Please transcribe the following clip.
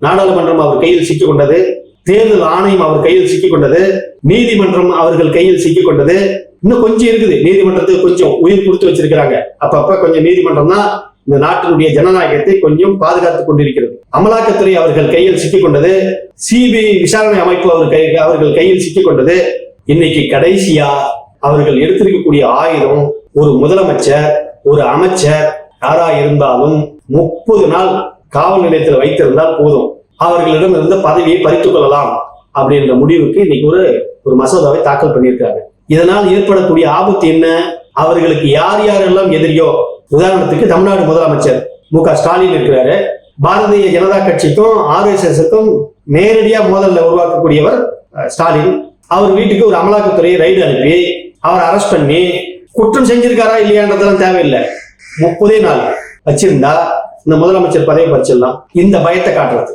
நாடாளுமன்றம் அவர் கையில் சிக்கிக் கொண்டது தேர்தல் ஆணையம் அவர் கையில் சிக்கிக் கொண்டது நீதிமன்றம் அவர்கள் கையில் சிக்கிக் கொண்டது இன்னும் கொஞ்சம் இருக்குது. நீதிமன்றத்துக்கு கொஞ்சம் உயிர் கொடுத்து வச்சிருக்கிறாங்க. அப்பப்ப கொஞ்சம் நீதிமன்றம் தான் இந்த நாட்டினுடைய ஜனநாயகத்தை கொஞ்சம் பாதுகாத்துக் கொண்டிருக்கிறது. அமலாக்கத்துறை அவர்கள் கையில் சிக்கிக் கொண்டது சிபிஐ விசாரணை அமைப்பு அவர் கை அவர்கள் கையில் சிக்கிக் கொண்டது இன்னைக்கு கடைசியா அவர்கள் எடுத்திருக்கக்கூடிய ஆயுதம் ஒரு முதலமைச்சர் ஒரு அமைச்சர் யாரா இருந்தாலும் முப்பது நாள் காவல் நிலையத்தில் வைத்திருந்தால் போதும். அவர்களிடம் இருந்த பதவியை பறித்துக் கொள்ளலாம் அப்படின்ற முடிவுக்கு இன்னைக்கு ஒரு ஒரு மசோதாவை தாக்கல் பண்ணியிருக்காங்க. இதனால் ஏற்படக்கூடிய ஆபத்து என்ன? அவர்களுக்கு யார் யாரெல்லாம் எதிரியோ? உதாரணத்துக்கு தமிழ்நாடு முதலமைச்சர் மு க ஸ்டாலின் இருக்கிறாரு. பாரதிய ஜனதா கட்சிக்கும் ஆர்எஸ்எஸ்க்கும் நேரடியா மோதல்ல உருவாக்கக்கூடியவர் ஸ்டாலின். அவர் வீட்டுக்கு ஒரு அமலாக்கத்துறை ரைடு அனுப்பி அவர் அரெஸ்ட் பண்ணி குற்றம் செஞ்சிருக்காரா இல்லையான்றதெல்லாம் தேவையில்லை. முப்பதே நாள் வச்சிருந்தா இந்த முதலமைச்சர் பதவி படிச்சிடலாம் இந்த பயத்தை காட்டுறது.